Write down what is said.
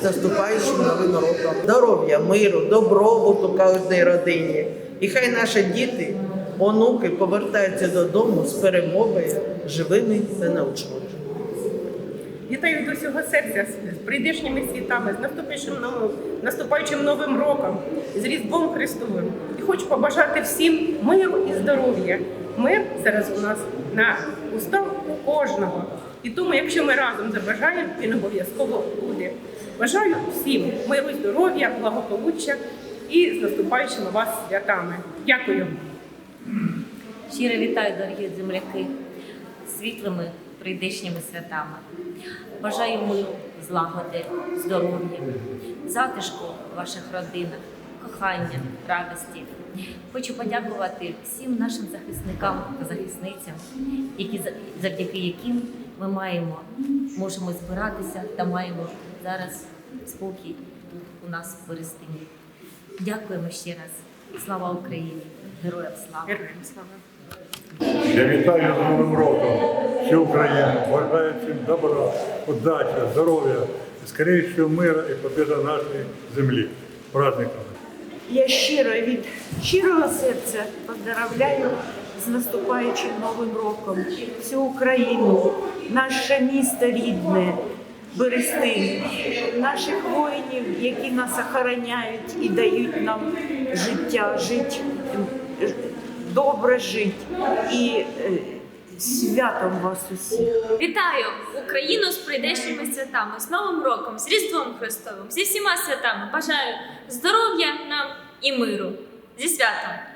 з наступаючим новим роком. Здоров'я, миру, добробуту кожній родині. І хай наші діти, онуки повертаються додому з перемогою, живими та неушкодженими. Вітаю від усього серця з прийдешніми світами, з наступаючим новим, наступаючим новим роком, з Різдвом Христовим. І хочу побажати всім миру і здоров'я. Мир зараз у нас на устах у кожного. І тому, якщо ми разом забажаємо, він обов'язково буде. Бажаю всім миру, здоров'я, благополуччя і з наступаючими вас святами. Дякую. Щиро вітаю, дорогі земляки, світлими прийдешніми святами. Бажаю миру, злагоди, здоров'я, затишку в ваших родинах, кохання, радості. Хочу подякувати всім нашим захисникам та захисницям, які завдяки яким ми маємо, можемо збиратися та маємо зараз спокій тут у нас в Берестині. Дякуємо ще раз. Слава Україні! Героям слава! Героям слава! Я вітаю з Новим роком всю Україну. Бажаю всім добра, удачі, здоров'я, скорейшого мира і побіди нашої землі. Праздником! Я щиро від щирого серця поздравляю з наступаючим новим роком всю Україну, наше місто рідне, Берестин, наших воїнів, які нас охороняють і дають нам життя, жить, е, добре жити. І е, святом вас усіх. Вітаю Україну з прийдешніми святами, з Новим роком, з Різдвом Христовим, зі всіма святами. Бажаю здоров'я нам і миру. Зі святом!